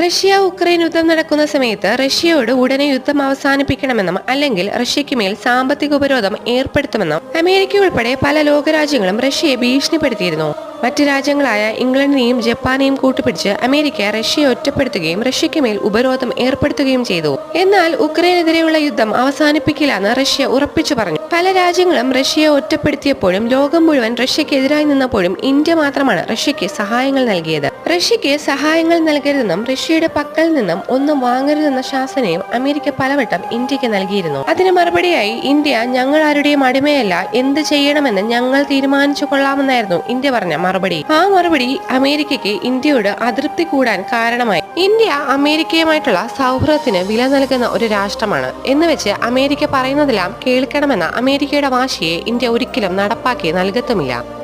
Russia Ukraine യുദ്ധം നടക്കുന്ന സമയത്ത് റഷ്യയോട് ഉടനെ യുദ്ധം അവസാനിപ്പിക്കണമെന്നും അല്ലെങ്കിൽ റഷ്യയ്ക്ക് മേൽ സാമ്പത്തിക ഉപരോധം ഏർപ്പെടുത്തുമെന്നും അമേരിക്ക ഉൾപ്പെടെ പല ലോകരാജ്യങ്ങളും റഷ്യയെ ഭീഷണിപ്പെടുത്തിയിരുന്നു. മറ്റ് രാജ്യങ്ങളായ ഇംഗ്ലണ്ടിനെയും ജപ്പാനെയും കൂട്ടുപിടിച്ച് അമേരിക്ക റഷ്യയെ ഒറ്റപ്പെടുത്തുകയും റഷ്യയ്ക്ക് മേൽ ഉപരോധം ഏർപ്പെടുത്തുകയും ചെയ്തു. എന്നാൽ ഉക്രൈനെതിരെയുള്ള യുദ്ധം അവസാനിപ്പിക്കില്ലെന്ന് റഷ്യ ഉറപ്പിച്ചു പറഞ്ഞു. പല രാജ്യങ്ങളും റഷ്യയെ ഒറ്റപ്പെടുത്തിയപ്പോഴും ലോകം മുഴുവൻ റഷ്യക്കെതിരായി നിന്നപ്പോഴും ഇന്ത്യ മാത്രമാണ് റഷ്യയ്ക്ക് സഹായങ്ങൾ നൽകിയത്. റഷ്യയ്ക്ക് സഹായങ്ങൾ നൽകരുതെന്നും റഷ്യയുടെ പക്കൽ നിന്നും ഒന്നും വാങ്ങരുതെന്ന ശാസനയും അമേരിക്ക പലവട്ടം ഇന്ത്യയ്ക്ക് നൽകിയിരുന്നു. അതിന് മറുപടിയായി ഇന്ത്യ ഞങ്ങൾ ആരുടെയും അടിമയല്ല എന്ത് ചെയ്യണമെന്ന് ഞങ്ങൾ തീരുമാനിച്ചു കൊള്ളാമെന്നായിരുന്നു ഇന്ത്യ പറഞ്ഞ മറുപടി. ആ മറുപടി അമേരിക്കയ്ക്ക് ഇന്ത്യയോട് അതൃപ്തി കൂടാൻ കാരണമായി. ഇന്ത്യ അമേരിക്കയുമായിട്ടുള്ള സൗഹൃദത്തിന് വില നൽകുന്ന ഒരു രാഷ്ട്രമാണ്. എന്ന് വെച്ച് അമേരിക്ക പറയുന്നതെല്ലാം കേൾക്കണമെന്ന അമേരിക്കയുടെ വാശിയെ ഇന്ത്യ ഒരിക്കലും നടപ്പാക്കി നൽകത്തുമില്ല.